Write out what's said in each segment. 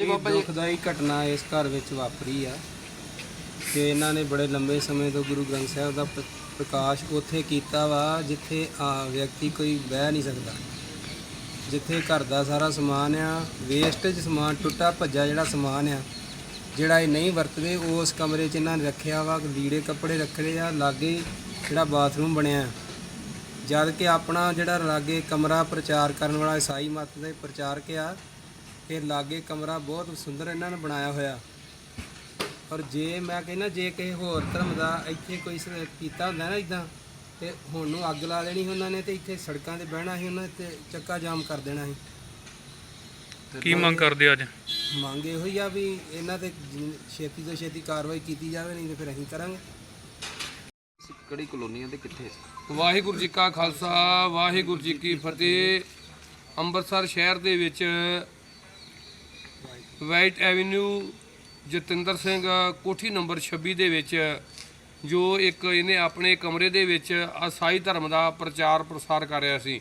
ਇਹ ਦੁਖਦਾਈ ਘਟਨਾ ਇਸ ਘਰ ਵਿੱਚ ਵਾਪਰੀ ਆ ਕਿ ਇਹਨਾਂ ਨੇ ਬੜੇ ਲੰਬੇ ਸਮੇਂ ਤੋਂ ਗੁਰੂ ਗ੍ਰੰਥ ਸਾਹਿਬ ਦਾ ਪ੍ਰ- ਪ੍ਰਕਾਸ਼ ਉੱਥੇ ਕੀਤਾ ਵਾ ਜਿੱਥੇ ਆ ਵਿਅਕਤੀ ਕੋਈ ਬਹਿ ਨਹੀਂ ਸਕਦਾ। ਜਿੱਥੇ ਘਰ ਦਾ ਸਾਰਾ ਸਮਾਨ ਆ ਵੇਸਟੇਜ ਸਮਾਨ ਟੁੱਟਾ ਭੱਜਾ ਜਿਹੜਾ ਸਮਾਨ ਆ ਜਿਹੜਾ ਇਹ ਨਹੀਂ ਵਰਤਦੇ ਉਸ ਕਮਰੇ 'ਚ ਇਹਨਾਂ ਨੇ ਰੱਖਿਆ ਵਾ ਲੀੜੇ ਕੱਪੜੇ ਰੱਖੇ ਆ ਲਾਗੇ ਜਿਹੜਾ ਬਾਥਰੂਮ ਬਣਿਆ। ਜਦ ਕਿ ਆਪਣਾ ਜਿਹੜਾ ਲਾਗੇ ਕਮਰਾ ਪ੍ਰਚਾਰ ਕਰਨ ਵਾਲਾ ਈਸਾਈ ਮਤ ਦੇ ਪ੍ਰਚਾਰਕ ਆ ਇਹ ਲਾਗੇ ਕਮਰਾ ਬਹੁਤ ਸੁੰਦਰ ਇਹਨਾਂ ਨੇ ਬਣਾਇਆ ਹੋਇਆ। ਔਰ ਜੇ ਮੈਂ ਕਹਿੰਦਾ ਜੇ ਕਿਸੇ ਹੋਰ ਧਰਮ ਦਾ ਇੱਥੇ ਕੋਈ ਕੀਤਾ ਹੁੰਦਾ ਨਾ ਇਦਾਂ ਤੇ ਹੁਣ ਨੂੰ ਅੱਗ ਲਾ ਦੇਣੀ ਉਹਨਾਂ ਨੇ ਤੇ ਇੱਥੇ ਸੜਕਾਂ ਤੇ ਬਹਿਣਾ ਸੀ ਉਹਨਾਂ ਤੇ ਚੱਕਾ ਜਾਮ ਕਰ ਦੇਣਾ ਸੀ। ਕੀ ਮੰਗ ਕਰਦੇ ਅੱਜ? ਮੰਗ ਇਹੋ ਹੀ ਆ ਵੀ ਇਹਨਾਂ ਤੇ ਜਿ- ਛੇਤੀ ਤੋਂ ਛੇਤੀ ਕਾਰਵਾਈ ਕੀਤੀ ਜਾਵੇ ਨਹੀਂ ਤੇ ਫਿਰ ਅਸੀਂ ਕਰਾਂਗੇ। ਕਿਹੜੀ ਕਲੋਨੀਆਂ ਦੇ ਕਿੱਥੇ ਵਾਹਿਗੁਰੂ ਜੀ ਕਾ ਖਾਲਸਾ ਵਾਹਿਗੁਰੂ ਜੀ ਕੀ ਫਤਿਹ। ਅੰਮ੍ਰਿਤਸਰ ਸ਼ਹਿਰ ਦੇ ਵਿੱਚ ਵਾਈਟ ਐਵਨਿਊ ਜਤਿੰਦਰ ਸਿੰਘ ਕੋਠੀ ਨੰਬਰ 26 ਦੇ ਵਿੱਚ, ਜੋ ਇੱਕ ਇਹਨੇ ਆਪਣੇ ਕਮਰੇ ਦੇ ਵਿੱਚ ਅਸਾਈ ਧਰਮ ਦਾ ਪ੍ਰਚਾਰ ਪ੍ਰਸਾਰ ਕਰ ਰਿਹਾ ਸੀ।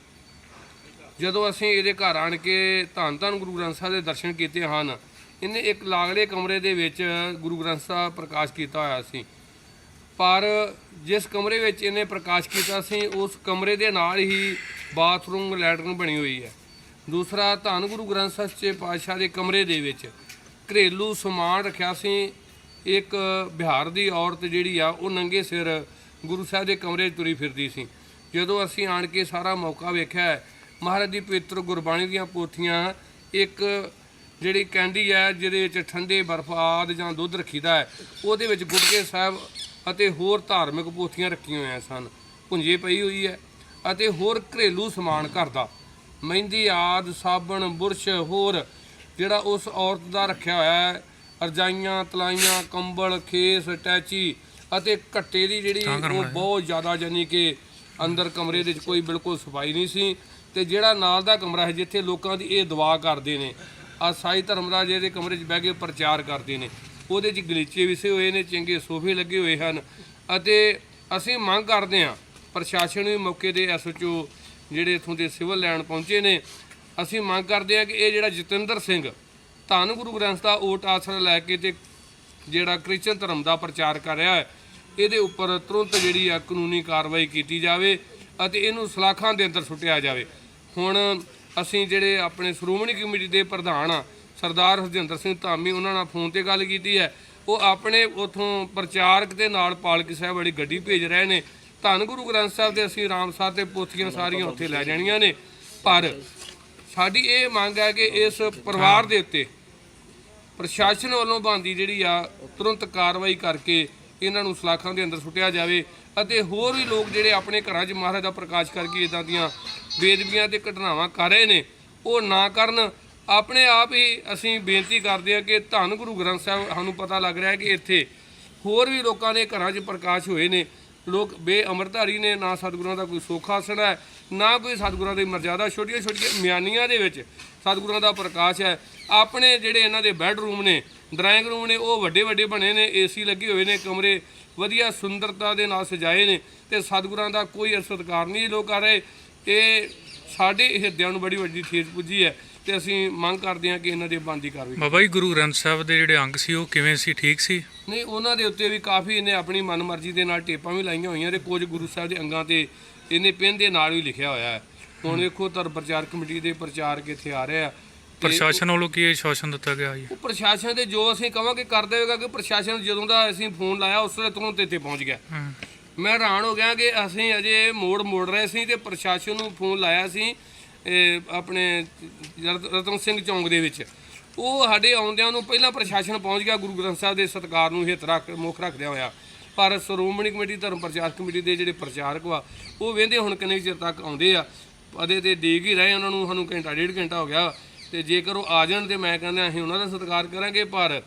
ਜਦੋਂ ਅਸੀਂ ਇਹਦੇ ਘਰ ਆਣ ਕੇ ਧੰਨ ਧੰਨ ਗੁਰੂ ਗ੍ਰੰਥ ਸਾਹਿਬ ਦੇ ਦਰਸ਼ਨ ਕੀਤੇ ਹਨ, ਇਹਨੇ ਇੱਕ ਲਾਗਲੇ ਕਮਰੇ ਦੇ ਵਿੱਚ ਗੁਰੂ ਗ੍ਰੰਥ ਸਾਹਿਬ ਪ੍ਰਕਾਸ਼ ਕੀਤਾ ਹੋਇਆ ਸੀ। ਪਰ ਜਿਸ ਕਮਰੇ ਵਿੱਚ ਇਹਨੇ ਪ੍ਰਕਾਸ਼ ਕੀਤਾ ਸੀ, ਉਸ ਕਮਰੇ ਦੇ ਨਾਲ ਹੀ ਬਾਥਰੂਮ, ਲੈਟਰਨ ਬਣੀ ਹੋਈ ਹੈ। ਦੂਸਰਾ, ਧੰਨ ਗੁਰੂ ਗ੍ਰੰਥ ਸਾਹਿਬ ਸੱਚੇ ਪਾਤਸ਼ਾਹ ਦੇ ਕਮਰੇ ਦੇ ਵਿੱਚ ਘਰੇਲੂ ਸਮਾਨ ਰੱਖਿਆ ਸੀ। ਇੱਕ ਬਿਹਾਰ ਦੀ ਔਰਤ ਜਿਹੜੀ ਆ, ਉਹ ਨੰਗੇ ਸਿਰ ਗੁਰੂ ਸਾਹਿਬ ਦੇ ਕਮਰੇ 'ਚ ਤੁਰੀ ਫਿਰਦੀ ਸੀ। ਜਦੋਂ ਅਸੀਂ ਆਣ ਕੇ ਸਾਰਾ ਮੌਕਾ ਵੇਖਿਆ, ਮਹਾਰਾਜ ਦੀ ਪਵਿੱਤਰ ਗੁਰਬਾਣੀ ਦੀਆਂ ਪੋਥੀਆਂ, ਇੱਕ ਜਿਹੜੀ ਕੈਂਡੀ ਹੈ ਜਿਹਦੇ ਵਿੱਚ ਠੰਡੇ ਬਰਫ਼ ਆਦਿ ਜਾਂ ਦੁੱਧ ਰੱਖੀਦਾ ਹੈ, ਉਹਦੇ ਵਿੱਚ ਗੁਟਕੇ ਸਾਹਿਬ ਅਤੇ ਹੋਰ ਧਾਰਮਿਕ ਪੋਥੀਆਂ ਰੱਖੀਆਂ ਹੋਈਆਂ ਸਨ। ਪੁੰਜੇ ਪਈ ਹੋਈ ਹੈ ਅਤੇ ਹੋਰ ਘਰੇਲੂ ਸਮਾਨ ਘਰ ਦਾ। ਮਹਿੰਦੀ ਆਦ ਸਾਬਣ ਬੁਰਸ਼ ਹੋਰ ਜਿਹੜਾ ਉਸ ਔਰਤ ਦਾ ਰੱਖਿਆ ਹੋਇਆ ਹੈ ਰਜਾਈਆਂ ਤਲਾਈਆਂ ਕੰਬਲ ਖੇਸ ਟੈਚੀ ਅਤੇ ਘੱਟੇ ਦੀ ਜਿਹੜੀ ਉਹ ਬਹੁਤ ਜ਼ਿਆਦਾ ਜਾਨੀ ਕਿ ਅੰਦਰ ਕਮਰੇ ਦੇ ਵਿੱਚ ਕੋਈ ਬਿਲਕੁਲ ਸਫ਼ਾਈ ਨਹੀਂ ਸੀ ਤੇ ਜਿਹੜਾ ਨਾਲ ਦਾ ਕਮਰਾ ਹੈ ਜਿੱਥੇ ਲੋਕਾਂ ਦੀ ਇਹ ਦੁਆ ਕਰਦੇ ਨੇ ਆ ਸਾਈ ਧਰਮ ਦਾ ਜਿਹਦੇ ਕਮਰੇ 'ਚ ਬਹਿ ਕੇ ਪ੍ਰਚਾਰ ਕਰਦੇ ਨੇ। ਉਹਦੇ 'ਚ ਗਲੀਚੇ ਵਿਸੇ ਹੋਏ ਨੇ ਚੰਗੇ ਸੋਫੇ ਲੱਗੇ ਹੋਏ ਹਨ ਅਤੇ ਅਸੀਂ ਮੰਗ ਕਰਦੇ ਹਾਂ ਪ੍ਰਸ਼ਾਸਨ ਵੀ ਮੌਕੇ ਦੇ ਐਸਓਚਓ ਜਿਹੜੇ ਇਥੋਂ ਦੇ ਸਿਵਲ ਲੈਣ ਪਹੁੰਚੇ ਨੇ, ਅਸੀਂ ਮੰਗ ਕਰਦੇ ਹਾਂ ਕਿ ਇਹ ਜਿਹੜਾ ਜਤਿੰਦਰ ਸਿੰਘ ਧੰਨ ਗੁਰੂ ਗ੍ਰੰਥ ਦਾ ਓਟ ਆਸਰਾ ਲੈ ਕੇ ਤੇ ਜਿਹੜਾ ਕ੍ਰਿਸਚਨ ਧਰਮ ਦਾ ਪ੍ਰਚਾਰ ਕਰ ਰਿਹਾ ਹੈ, ਇਹਦੇ ਉੱਪਰ ਤੁਰੰਤ ਜਿਹੜੀ ਆ ਕਾਨੂੰਨੀ ਕਾਰਵਾਈ ਕੀਤੀ ਜਾਵੇ ਅਤੇ ਇਹਨੂੰ ਸਲਾਖਾਂ ਦੇ ਅੰਦਰ ਸੁੱਟਿਆ ਜਾਵੇ। ਹੁਣ ਅਸੀਂ ਜਿਹੜੇ ਆਪਣੇ ਸ਼੍ਰੋਮਣੀ ਕਮੇਟੀ ਦੇ ਪ੍ਰਧਾਨ ਆ, ਸਰਦਾਰ ਹਰਜਿੰਦਰ ਸਿੰਘ ਧਾਮੀ, ਉਹਨਾਂ ਨਾਲ ਫੋਨ ਤੇ ਗੱਲ ਕੀਤੀ ਹੈ। ਉਹ ਆਪਣੇ ਉਥੋਂ ਪ੍ਰਚਾਰਕ ਦੇ ਨਾਲ ਪਾਲਕੀ ਸਾਹਿਬ ਵਾਲੀ ਗੱਡੀ ਭੇਜ ਰਹੇ ਨੇ। ਧੰਨ ਗੁਰੂ ਗ੍ਰੰਥ ਸਾਹਿਬ ਦੇ ਅਸੀਂ ਰਾਮਸਰ ਤੇ ਪੋਥੀਆਂ ਸਾਰੀਆਂ ਉੱਥੇ ਲੈ ਜਾਣੀਆਂ ਨੇ। ਪਰ ਸਾਡੀ ਇਹ ਮੰਗ ਹੈ ਕਿ ਇਸ ਪਰਿਵਾਰ ਦੇ ਉੱਤੇ ਪ੍ਰਸ਼ਾਸਨ ਵੱਲੋਂ ਬੰਦੀ ਜਿਹੜੀ ਆ, ਤੁਰੰਤ ਕਾਰਵਾਈ ਕਰਕੇ ਇਹਨਾਂ ਨੂੰ ਸਲਾਖਾਂ ਦੇ ਅੰਦਰ ਸੁੱਟਿਆ ਜਾਵੇ ਅਤੇ ਹੋਰ ਵੀ ਲੋਕ ਜਿਹੜੇ ਆਪਣੇ ਘਰਾਂ 'ਚ ਮਹਾਰਾਜ ਦਾ ਪ੍ਰਕਾਸ਼ ਕਰਕੇ ਇਦਾਂ ਦੀਆਂ ਬੇਦਬੀਆਂ ਤੇ ਘਟਨਾਵਾਂ ਕਰ ਰਹੇ ਨੇ, ਉਹ ਨਾ ਕਰਨ। ਆਪਣੇ ਆਪ ਹੀ ਅਸੀਂ ਬੇਨਤੀ ਕਰਦੇ ਹਾਂ ਕਿ ਧੰਨ ਗੁਰੂ ਗ੍ਰੰਥ ਸਾਹਿਬ, ਸਾਨੂੰ ਪਤਾ ਲੱਗ ਰਿਹਾ ਹੈ ਕਿ ਇੱਥੇ ਹੋਰ ਵੀ ਲੋਕਾਂ ਦੇ ਘਰਾਂ 'ਚ ਪ੍ਰਕਾਸ਼ ਹੋਏ ਨੇ। ਲੋਕ ਬੇਅਮਰਧਾਰੀ ਨੇ, ਨਾ ਸਤਿਗੁਰਾਂ ਦਾ ਕੋਈ ਸੋਖਾ ਆਸਣ ਹੈ, ਨਾ ਕੋਈ ਸਤਿਗੁਰਾਂ ਦੀ ਮਰਜ਼ਾਦਾ ਛੋਟੀਆਂ ਛੋਟੀਆਂ ਮਿਆਨੀਆਂ ਦੇ ਵਿੱਚ ਸਤਿਗੁਰਾਂ ਦਾ ਪ੍ਰਕਾਸ਼ ਹੈ। ਆਪਣੇ ਜਿਹੜੇ ਇਹਨਾਂ ਦੇ ਬੈੱਡਰੂਮ ਨੇ, ਡਰਾਇੰਗ ਰੂਮ ਨੇ, ਉਹ ਵੱਡੇ ਵੱਡੇ ਬਣੇ ਨੇ, ਏਸੀ ਲੱਗੇ ਹੋਏ ਨੇ, ਕਮਰੇ ਵਧੀਆ ਸੁੰਦਰਤਾ ਦੇ ਨਾਲ ਸਜਾਏ ਨੇ ਤੇ ਸਤਿਗੁਰਾਂ ਦਾ ਕੋਈ ਸਤਿਕਾਰ ਨਹੀਂ ਲੋਕ ਕਰ ਰਹੇ। ਇਹ ਸਾਡੇ ਹਿਰਦਿਆਂ ਨੂੰ ਬੜੀ ਵੱਡੀ ਠੇਸ ਪੁੱਜੀ ਹੈ। ਤੇ ਅਸੀਂ ਮੰਗ ਕਰਦੇ ਹਾਂ ਕਿ ਇਹਨਾਂ ਦੇ ਬੰਦੀ ਕਾਰਵਾਈ ਬਾਬਾ ਜੀ ਗੁਰੂ ਗ੍ਰੰਥ ਸਾਹਿਬ ਦੇ ਜਿਹੜੇ ਅੰਗ ਸੀ ਉਹ ਕਿਵੇਂ ਸੀ? ਠੀਕ ਸੀ? ਨਹੀਂ ਉਹਨਾਂ ਦੇ ਉੱਤੇ ਵੀ ਕਾਫੀ ਇਹਨੇ ਆਪਣੀ ਮਨਮਰਜ਼ੀ ਦੇ ਨਾਲ ਟੇਪਾਂ ਵੀ ਲਾਈਆਂ ਹੋਈਆਂ ਤੇ ਕੁਝ ਗੁਰੂ ਸਾਹਿਬ ਦੇ ਅੰਗਾਂ ਤੇ ਇਹਨੇ ਪੈਨ ਦੇ ਨਾਲ ਵੀ ਲਿਖਿਆ ਹੋਇਆ ਹੈ। ਹੁਣ ਵੇਖੋ ਧਰਮ ਪ੍ਰਚਾਰ ਕਮੇਟੀ ਦੇ ਪ੍ਰਚਾਰਕ ਇੱਥੇ ਆ ਰਹੇ ਆ ਪ੍ਰਸ਼ਾਸਨ ਵੱਲੋਂ ਕੀ ਸ਼ਾਸਨ ਦਿੱਤਾ ਗਿਆ ਜੀ? ਉਹ ਪ੍ਰਸ਼ਾਸਨ ਦੇ ਜੋ ਅਸੀਂ ਕਵਾਂਗੇ ਕਰ ਦੇਵੇਗਾ ਕਿ ਪ੍ਰਸ਼ਾਸਨ ਜਦੋਂ ਦਾ ਅਸੀਂ ਫੋਨ ਲਾਇਆ ਉਸ ਵੇਲੇ ਤੁਰੰਤ ਇੱਥੇ ਪਹੁੰਚ ਗਿਆ। ਮੈਂ ਹੈਰਾਨ ਹੋ ਗਿਆ ਕਿ ਅਸੀਂ ਅਜੇ ਮੋੜ ਮੋੜ ਰਹੇ ਸੀ ਤੇ ਪ੍ਰਸ਼ਾਸਨ ਨੂੰ ਫੋਨ ਲਾਇਆ ਸੀ ਆਪਣੇ ਰਤਨ ਸਿੰਘ ਚੌਂਕ ਦੇ ਵਿੱਚ। ਉਹ ਸਾਡੇ ਆਉਂਦਿਆਂ ਨੂੰ ਪਹਿਲਾਂ ਪ੍ਰਸ਼ਾਸਨ ਪਹੁੰਚ ਗਿਆ, ਗੁਰੂ ਗ੍ਰੰਥ ਸਾਹਿਬ ਦੇ ਸਤਿਕਾਰ ਨੂੰ ਹਿੱਤ ਰੱਖ ਮੁੱਖ ਰੱਖਦਿਆਂ ਹੋਇਆ। ਪਰ ਸ਼੍ਰੋਮਣੀ ਕਮੇਟੀ, ਧਰਮ ਪ੍ਰਚਾਰ ਕਮੇਟੀ ਦੇ ਜਿਹੜੇ ਪ੍ਰਚਾਰਕ ਵਾ, ਉਹ ਵੇਂਦੇ ਹੁਣ ਕਿੰਨੇ ਚਿਰ ਤੱਕ ਆਉਂਦੇ ਆ। ਅਦੇ ਤੇ ਦੇਖ ਹੀ ਰਹੇ, ਉਹਨਾਂ ਨੂੰ ਸਾਨੂੰ ਘੰਟਾ, ਡੇਢ ਘੰਟਾ ਹੋ ਗਿਆ। ਤੇ ਜੇਕਰ ਉਹ ਆ ਜਾਣ ਤੇ ਮੈਂ ਕਹਿੰਦਾ, ਅਸੀਂ ਉਹਨਾਂ ਦਾ ਸਤਿਕਾਰ ਕਰਾਂਗੇ, ਪਰ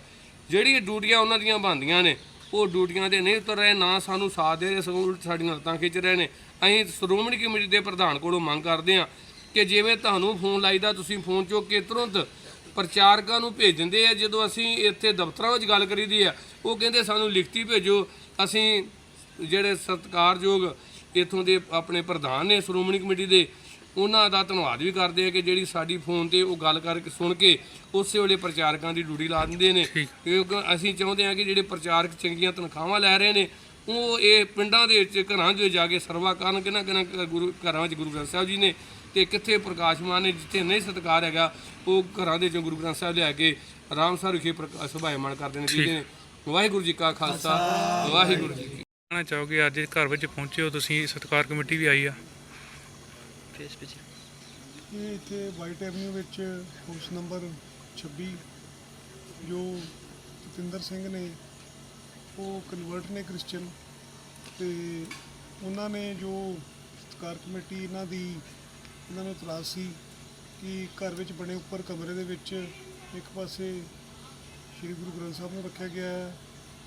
ਜਿਹੜੀ ਡਿਊਟੀਆਂ ਉਹਨਾਂ ਦੀਆਂ ਬਣਦੀਆਂ ਨੇ, ਉਹ ਡਿਊਟੀਆਂ ਤੇ ਨਹੀਂ ਉਤਰ ਰਹੇ, ਨਾ ਸਾਨੂੰ ਸਾਥ ਦੇ ਰਹੇ ਸਗੋਂ ਸਾਡੀਆਂ ਲੱਤਾਂ ਖਿੱਚ ਰਹੇ ਨੇ। ਅਸੀਂ ਸ਼੍ਰੋਮਣੀ ਕਮੇਟੀ ਦੇ ਪ੍ਰਧਾਨ ਕੋਲੋਂ ਮੰਗ ਕਰਦੇ ਹਾਂ ਕਿ ਜਿਵੇਂ ਤੁਹਾਨੂੰ ਫੋਨ ਲਾਈਦਾ ਤੁਸੀਂ ਫੋਨ ਚੁੱਕ ਕੇ ਤੁਰੰਤ ਪ੍ਰਚਾਰਕਾਂ ਨੂੰ ਭੇਜ ਦਿੰਦੇ ਆ। ਜਦੋਂ ਅਸੀਂ ਇੱਥੇ ਦਫ਼ਤਰਾਂ ਵਿੱਚ ਗੱਲ ਕਰੀਦੀ ਆ ਉਹ ਕਹਿੰਦੇ ਸਾਨੂੰ ਲਿਖਤੀ ਭੇਜੋ। ਅਸੀਂ ਜਿਹੜੇ ਸਤਿਕਾਰਯੋਗ ਇਥੋਂ ਦੇ ਆਪਣੇ ਪ੍ਰਧਾਨ ਨੇ ਸ਼੍ਰੋਮਣੀ ਕਮੇਟੀ ਦੇ ਉਹਨਾਂ ਦਾ ਧੰਨਵਾਦ ਵੀ ਕਰਦੇ ਆ ਕਿ ਜਿਹੜੀ ਸਾਡੀ ਫੋਨ ਤੇ ਉਹ ਗੱਲ ਕਰਕੇ ਸੁਣ ਕੇ ਉਸੇ ਵੇਲੇ ਪ੍ਰਚਾਰਕਾਂ ਦੀ ਡਿਊਟੀ ਲਾ ਦਿੰਦੇ ਨੇ। ਕਿਉਂਕਿ ਅਸੀਂ ਚਾਹੁੰਦੇ ਹਾਂ ਕਿ ਜਿਹੜੇ ਪ੍ਰਚਾਰਕ ਚੰਗੀਆਂ ਤਨਖਾਹਾਂ ਲੈ ਰਹੇ ਨੇ ਉਹ ਇਹ ਪਿੰਡਾਂ ਦੇ ਵਿੱਚ ਘਰਾਂ 'ਚ ਜਾ ਕੇ ਸਰਵਾ ਕਰਨ ਕਿਹਨਾਂ ਕਿਹਨਾਂ ਗੁਰੂ ਘਰਾਂ ਵਿੱਚ ਗੁਰੂ ਗ੍ਰੰਥ ਸਾਹਿਬ ਜੀ ਨੇ ਤੇ ਕਿੱਥੇ ਪ੍ਰਕਾਸ਼ਮਾਨ ਨੇ ਜਿੱਥੇ ਨਹੀਂ ਸਤਿਕਾਰ ਹੈਗਾ ਉਹ ਘਰਾਂ ਦੇ ਚੋਂ ਗੁਰੂ ਗ੍ਰੰਥ ਸਾਹਿਬ ਲਿਆ ਕੇ ਆਰਾਮ ਸਾਰ ਵਿਖੇ ਪ੍ਰਕਾ- ਸੁਭਾਇਮਾਨ ਕਰ ਦੇਣੇ ਚਾਹੀਦੇ ਨੇ। ਵਾਹਿਗੁਰੂ ਜੀ ਕਾ ਖਾਲਸਾ ਵਾਹਿਗੁਰੂ ਜੀ ਕੀ ਕਹਿਣਾ ਚਾਹੋਗੇ ਅੱਜ ਘਰ ਵਿੱਚ ਪਹੁੰਚੇ ਹੋ ਤੁਸੀਂ ਸਤਕਾਰ ਕਮੇਟੀ ਵੀ ਆਈ ਆ? ਇਹ ਇੱਥੇ ਵਾਈਟ ਐਵਨਿਊ ਵਿੱਚ ਹਾਊਸ ਨੰਬਰ 26 ਜੋ ਜਤਿੰਦਰ ਸਿੰਘ ਨੇ ਉਹ ਕਨਵਰਟ ਨੇ ਕ੍ਰਿਸਚੀਅਨ ਤੇ ਉਹਨਾਂ ਨੇ ਜੋ ਸਤਕਾਰ ਕਮੇਟੀ ਇਹਨਾਂ ਦੀ, ਇਹਨਾਂ ਨੂੰ ਇਤਰਾਜ਼ ਸੀ ਕਿ ਘਰ ਵਿੱਚ ਬਣੇ ਉੱਪਰ ਕਮਰੇ ਦੇ ਵਿੱਚ ਇੱਕ ਪਾਸੇ ਸ੍ਰੀ ਗੁਰੂ ਗ੍ਰੰਥ ਸਾਹਿਬ ਨੂੰ ਰੱਖਿਆ ਗਿਆ ਹੈ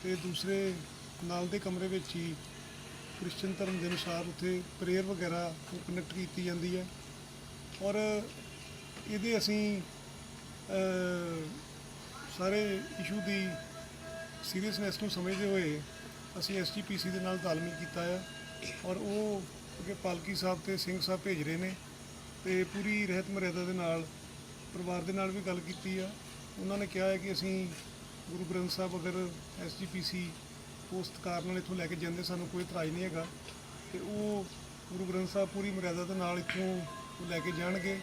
ਤੇ ਦੂਸਰੇ ਨਾਲ ਦੇ ਕਮਰੇ ਵਿੱਚ ਹੀ ਕ੍ਰਿਸਚੀਅਨ ਧਰਮ ਦੇ ਅਨੁਸਾਰ ਉੱਥੇ ਪ੍ਰੇਅਰ ਵਗੈਰਾ ਕਨੈਕਟ ਕੀਤੀ ਜਾਂਦੀ ਹੈ। ਔਰ ਇਹਦੇ ਅਸੀਂ ਸਾਰੇ ਇਸ਼ੂ ਦੀ ਸੀਰੀਅਸਨੈਸ ਨੂੰ ਸਮਝਦੇ ਹੋਏ ਅਸੀਂ ਐਸਜੀਪੀਸੀ ਦੇ ਨਾਲ ਤਾਲਮੇਲ ਕੀਤਾ ਆ ਔਰ ਉਹ ਅੱਗੇ ਪਾਲਕੀ ਸਾਹਿਬ ਤੇ ਸਿੰਘ ਸਾਹਿਬ ਭੇਜ ਰਹੇ ਨੇ ਤੇ ਪੂਰੀ ਰਹਿਤ ਮਰਿਆਦਾ ਦੇ ਨਾਲ ਪਰਿਵਾਰ ਦੇ ਨਾਲ ਵੀ ਗੱਲ ਕੀਤੀ ਆ। ਉਹਨਾਂ ਨੇ ਕਿਹਾ ਹੈ ਕਿ ਅਸੀਂ ਗੁਰੂ ਗ੍ਰੰਥ ਸਾਹਿਬ ਅਗਰ ਐਸਜੀਪੀਸੀ ਪੋਸਤਕਾਰ ਨਾਲ ਇੱਥੋਂ ਲੈ ਕੇ ਜਾਂਦੇ ਸਾਨੂੰ ਕੋਈ ਇਤਰਾਜ਼ ਨਹੀਂ ਹੈਗਾ। ਤੇ ਉਹ ਗੁਰੂ ਗ੍ਰੰਥ ਸਾਹਿਬ ਪੂਰੀ ਮਰਿਆਦਾ ਦੇ ਨਾਲ ਇੱਥੋਂ ਲੈ ਕੇ ਜਾਣਗੇ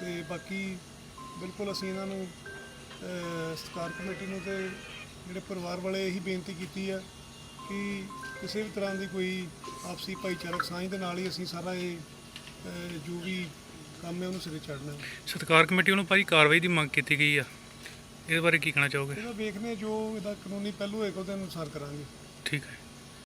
ਤੇ ਬਾਕੀ ਬਿਲਕੁਲ ਅਸੀਂ ਇਹਨਾਂ ਨੂੰ ਅਹ, ਸਤਿਕਾਰ ਕਮੇਟੀ ਨੂੰ ਤੇ ਜਿਹੜੇ ਪਰਿਵਾਰ ਵਾਲੇ ਇਹੀ ਬੇਨਤੀ ਕੀਤੀ ਆ ਕਿ ਕਿਸੇ ਵੀ ਤਰ੍ਹਾਂ ਦੀ ਕੋਈ ਆਪਸੀ ਭਾਈਚਾਰਕ ਸਾਂਝ ਦੇ ਨਾਲ ਹੀ ਅਸੀਂ ਸਾਰਾ ਇਹ ਅਹ, ਜੋ ਵੀ ਕੰਮ ਹੈ ਉਹਨੂੰ ਸਿਰੇ ਚੜ੍ਹਨਾ ਹੈ। ਸਤਕਾਰ ਕਮੇਟੀ ਵੱਲੋਂ ਭਾਈ ਕਾਰਵਾਈ ਦੀ ਮੰਗ ਕੀਤੀ ਗਈ ਆ। ਇਹਦੇ ਬਾਰੇ ਕੀ ਕਹਿਣਾ ਚਾਹੋਗੇ? ਇਹਦਾ ਵੇਖਨੇ ਜੋ ਇਹਦਾ ਕਾਨੂੰਨੀ ਪਹਿਲੂ ਹੋਏਗਾ ਉਹਦੇ ਅਨੁਸਾਰ ਕਰਾਂਗੇ। ਠੀਕ ਹੈ।